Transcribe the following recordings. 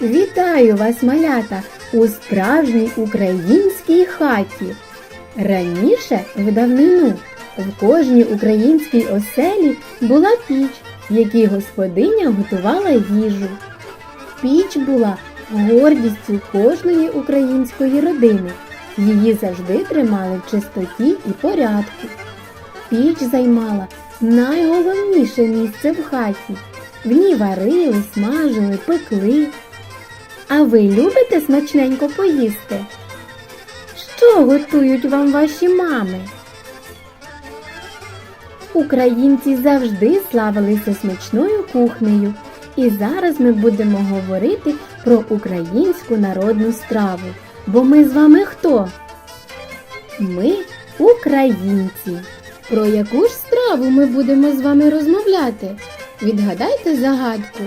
Вітаю вас, малята, у справжній українській хаті. Раніше, в давнину, в кожній українській оселі була піч, в якій господиня готувала їжу. Піч була гордістю кожної української родини. Її завжди тримали в чистоті і порядку. Піч займала найголовніше місце в хаті. В ній варили, смажили, пекли. А ви любите смачненько поїсти? Що готують вам ваші мами? Українці завжди славилися смачною кухнею. І зараз ми будемо говорити про українську народну страву. Бо ми з вами хто? Ми українці. Про яку ж страву ми будемо з вами розмовляти? Відгадайте загадку.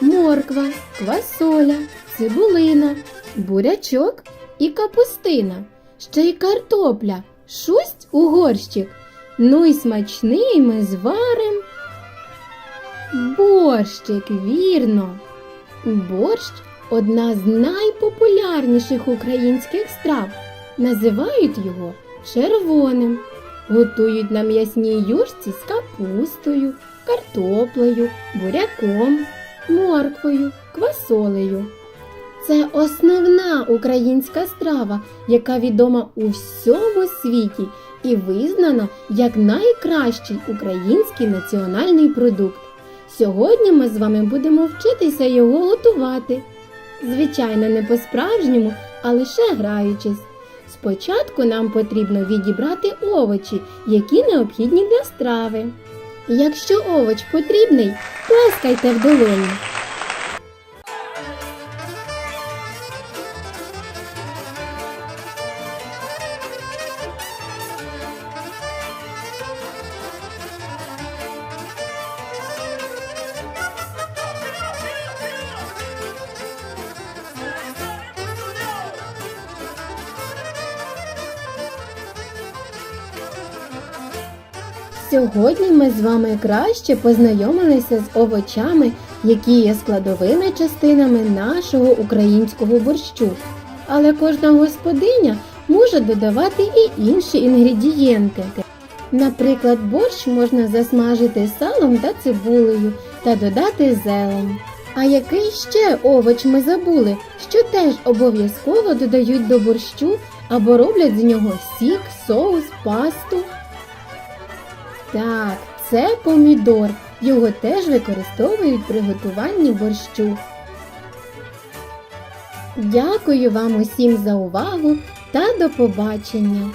Морква, квасоля, цибулина, бурячок і капустина, ще й картопля, шусть у горщик. Ну й смачний ми зварим. Борщик, вірно. Борщ одна з найпопулярніших українських страв. Називають його червоним. Готують на м'ясній юшці з капустою, картоплею, буряком, морквою, квасолею. Це основна українська страва, яка відома у всьому світі і визнана як найкращий український національний продукт. Сьогодні ми з вами будемо вчитися його готувати. Звичайно, не по-справжньому, а лише граючись. Спочатку нам потрібно відібрати овочі, які необхідні для страви. Якщо овоч потрібний, плескайте в долоні. Сьогодні ми з вами краще познайомилися з овочами, які є складовими частинами нашого українського борщу. Але кожна господиня може додавати і інші інгредієнти. Наприклад, борщ можна засмажити салом та цибулею та додати зелень. А який ще овоч ми забули, що теж обов'язково додають до борщу або роблять з нього сік, соус, пасту? Так, це помідор. Його теж використовують при готуванні борщу. Дякую вам усім за увагу та до побачення!